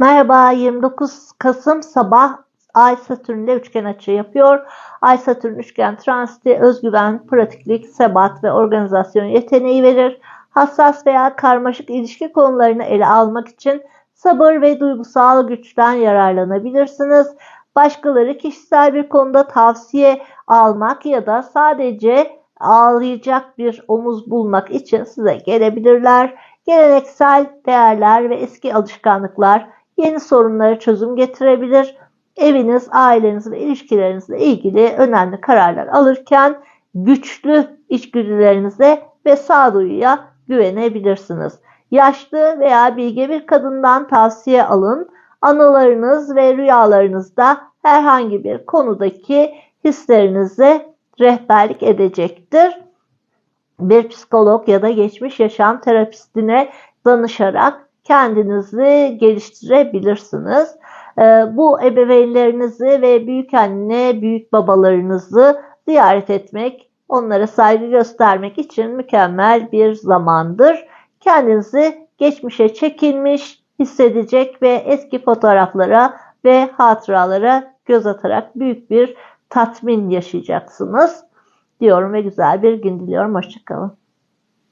Merhaba 29 Kasım sabah Ay Satürn ile üçgen açı yapıyor. Ay Satürn üçgen transiti özgüven, pratiklik, sebat ve organizasyon yeteneği verir. Hassas veya karmaşık ilişki konularını ele almak için sabır ve duygusal güçten yararlanabilirsiniz. Başkaları kişisel bir konuda tavsiye almak ya da sadece ağlayacak bir omuz bulmak için size gelebilirler. Geleneksel değerler ve eski alışkanlıklar yeni sorunlara çözüm getirebilir. Eviniz, aileniz ve ilişkilerinizle ilgili önemli kararlar alırken güçlü içgüdülerinize ve sağduyuya güvenebilirsiniz. Yaşlı veya bilge bir kadından tavsiye alın. Anılarınız ve rüyalarınızda herhangi bir konudaki hislerinize rehberlik edecektir. Bir psikolog ya da geçmiş yaşam terapistine danışarak kendinizi geliştirebilirsiniz. Ee, bu ebeveynlerinizi ve büyük anne, büyük babalarınızı ziyaret etmek, onlara saygı göstermek için mükemmel bir zamandır. Kendinizi geçmişe çekilmiş hissedecek ve eski fotoğraflara ve hatıralara göz atarak büyük bir tatmin yaşayacaksınız diyorum ve güzel bir gün diliyorum. Hoşçakalın.